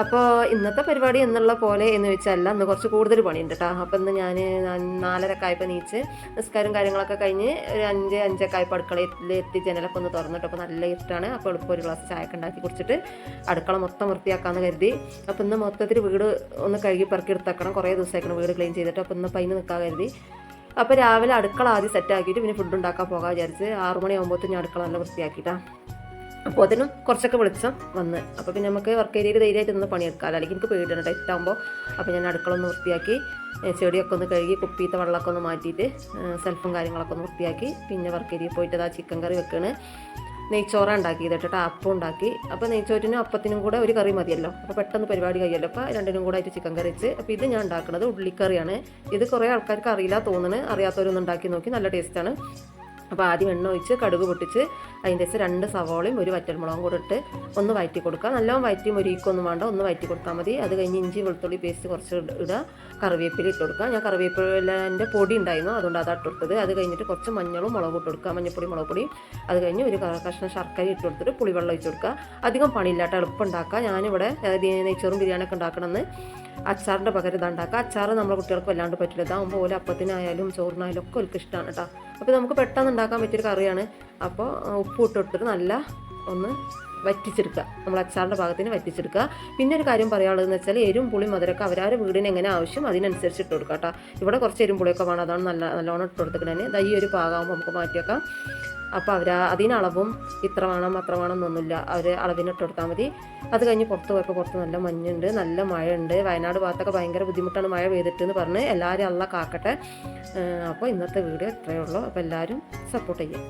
അപ്പോൾ ഇന്നത്തെ പരിപാടി എന്നുള്ള പോലെ എന്ന് വെച്ചല്ല ഇന്ന് കുറച്ച് കൂടുതൽ പണിയുണ്ട് കേട്ടോ അപ്പോൾ ഇന്ന് ഞാൻ നാലരക്കെ ആയപ്പോൾ നീച്ച് നിസ്കാരം കാര്യങ്ങളൊക്കെ കഴിഞ്ഞ് ഒരു അഞ്ച് അഞ്ചൊക്കെ ആയപ്പോൾ അടുക്കളയിൽ എത്തി ജനലൊക്കെ ഒന്ന് തുറന്നിട്ട്. അപ്പോൾ നല്ല ഇഷ്ടമാണ് അപ്പോൾ എളുപ്പം ഒരു ഗ്ലാസ് ചായ ഉണ്ടാക്കി കുടിച്ചിട്ട് അടുക്കള മൊത്തം വൃത്തിയാക്കാമെന്ന് കരുതി. അപ്പോൾ ഇന്ന് മൊത്തത്തിൽ വീട് ഒന്ന് കഴുകി പെറുക്കിയെടുത്തേക്കണം കുറേ ദിവസമായിരിക്കണം വീട് ക്ലീൻ ചെയ്തിട്ട്. അപ്പോൾ ഇന്ന് പൈന് നിൽക്കാൻ കരുതി. അപ്പോൾ രാവിലെ അടുക്കള ആദ്യം സെറ്റ് ആക്കിയിട്ട് പിന്നെ ഫുഡ് ഉണ്ടാക്കാൻ പോകാൻ വിചാരിച്ച് ആറുമണിയാകുമ്പോഴത്തേക്കും ഞാൻ അടുക്കള നല്ല വൃത്തിയാക്കിയിട്ടാണ് അപ്പോൾ അതിനും കുറച്ചൊക്കെ വെളിച്ചം വന്ന്. അപ്പോൾ പിന്നെ നമുക്ക് വർക്ക് ഏരിയയിൽ ധൈര്യമായിട്ട് നിന്ന് പണിയെടുക്കാം. അല്ലെങ്കിൽ എനിക്ക് പേടിയാണ് ടൈറ്റ് ആകുമ്പോൾ അപ്പോൾ ഞാൻ അടുക്കള ഒന്ന് വൃത്തിയാക്കി ചെടിയൊക്കെ ഒന്ന് കഴുകി കുപ്പിയത്തെ വെള്ളമൊക്കെ ഒന്ന് മാറ്റിയിട്ട് സെൽഫും കാര്യങ്ങളൊക്കെ ഒന്ന് വൃത്തിയാക്കി പിന്നെ വർക്ക് ഏരിയയിൽ പോയിട്ട് അതാ ചിക്കൻ കറി വെക്കണ്. നെയ്ച്ചോറ ഉണ്ടാക്കി ഇതിട്ടിട്ട് അപ്പം ഉണ്ടാക്കി. അപ്പോൾ നെയ്ച്ചോറ്റിനും അപ്പത്തിനും കൂടെ ഒരു കറി മതിയല്ലോ. അപ്പോൾ പെട്ടെന്ന് പരിപാടി കഴിയല്ലോ. അപ്പോൾ രണ്ടിനും കൂടെ ആയിട്ട് ചിക്കൻ കറി വെച്ച്. അപ്പോൾ ഇത് ഞാൻ ഉണ്ടാക്കുന്നത് ഉള്ളിക്കറിയാണ്. ഇത് കുറേ ആൾക്കാർക്ക് അറിയില്ല തോന്നുന്നത് അറിയാത്തവരൊന്നും ഉണ്ടാക്കി നോക്കി. നല്ല ടേസ്റ്റാണ് അപ്പോൾ ആദ്യം എണ്ണ ഒഴിച്ച് കടുക് പൊട്ടിച്ച് അതിന്റെ വെച്ച് രണ്ട് സവോളയും ഒരു വറ്റൽമുളകും കൂടെ ഇട്ട് ഒന്ന് വയറ്റി കൊടുക്കുക. നല്ലോണം വയറ്റി മൊരിക്കൊന്നും വേണ്ട ഒന്ന് വയറ്റി കൊടുത്താൽ മതി. അത് കഴിഞ്ഞ് ഇഞ്ചി വെളുത്തുള്ളി പേസ്റ്റ് കുറച്ച് ഇട- ഇടുക കറിവേപ്പില ഇട്ട് കൊടുക്കുക. ഞാൻ കറിവേപ്പിലേന്റെ പൊടി ഉണ്ടായിരുന്നു അതുകൊണ്ട് അതാണ് ഇട്ട് കൊടുത്തത്. അത് കഴിഞ്ഞിട്ട് കുറച്ച് മഞ്ഞളും മുളകും ഇട്ട് കൊടുക്കുക. മഞ്ഞപ്പൊടി മുളക് പൊടി അത് കഴിഞ്ഞ് ഒരു കഷ്ണം ശർക്കര ഇട്ട് കൊടുത്തിട്ട് പുളിവെള്ളം ഒഴിച്ച് കൊടുക്കുക. അധികം പണിയില്ലാട്ട് എളുപ്പം ഉണ്ടാക്കുക. ഞാനിവിടെ നെയ്ച്ചോറും ബിരിയാണിയൊക്കെ ഉണ്ടാക്കണമെന്ന് അച്ചാറിന്റെ പകരം ഇതാ ഉണ്ടാക്കുക. അച്ചാർ നമ്മുടെ കുട്ടികൾക്ക് വല്ലാണ്ട് പറ്റില്ല. ഇതാകുമ്പോൾ ഓല അപ്പത്തിനായാലും ചോറിനായാലും ഒക്കെ അവർക്ക് ഇഷ്ടമാണ് കേട്ടോ. അപ്പോൾ നമുക്ക് പെട്ടെന്ന് ഉണ്ടാക്കാൻ പറ്റിയൊരു കറിയാണ്. അപ്പോൾ ഉപ്പ് ഇട്ട് കൊടുത്തിട്ട് നല്ല ഒന്ന് വറ്റിച്ചെടുക്കുക. നമ്മൾ അച്ചാറിന്റെ ഭാഗത്തിന് വറ്റിച്ചെടുക്കുക. പിന്നെ ഒരു കാര്യം പറയാനുള്ളതെന്ന് വെച്ചാൽ എരും പുളി മധുരമൊക്കെ അവരാരെ വീടിന് എങ്ങനെ ആവശ്യം അതിനനുസരിച്ച് ഇട്ട് കൊടുക്കുക കേട്ടോ. ഇവിടെ കുറച്ച് എരും പുളിയൊക്കെ വേണം. അതാണ് നല്ല നല്ലോണം ഇട്ട് കൊടുത്തിട്ടുണ്ട് ദാ ഈ ഒരു പാകമാകുമ്പോൾ നമുക്ക് മാറ്റിയേക്കാം അപ്പോൾ അവർ അതിനളവും ഇത്ര വേണം അത്ര വേണം എന്നൊന്നുമില്ല. അവർ അളവിന് ഇട്ട് കൊടുത്താൽ മതി. അത് കഴിഞ്ഞ് പുറത്ത് പോയപ്പോൾ പുറത്ത് നല്ല മഞ്ഞുണ്ട് നല്ല മഴയുണ്ട്. വയനാട് ഭാഗത്തൊക്കെ ഭയങ്കര ബുദ്ധിമുട്ടാണ് മഴ പെയ്തിട്ടെന്ന് പറഞ്ഞ് എല്ലാവരും അള്ള കാക്കട്ടെ. അപ്പോൾ ഇന്നത്തെ വീഡിയോ ഇത്രയേ ഉള്ളൂ. അപ്പോൾ എല്ലാവരും സപ്പോർട്ട് ചെയ്യും.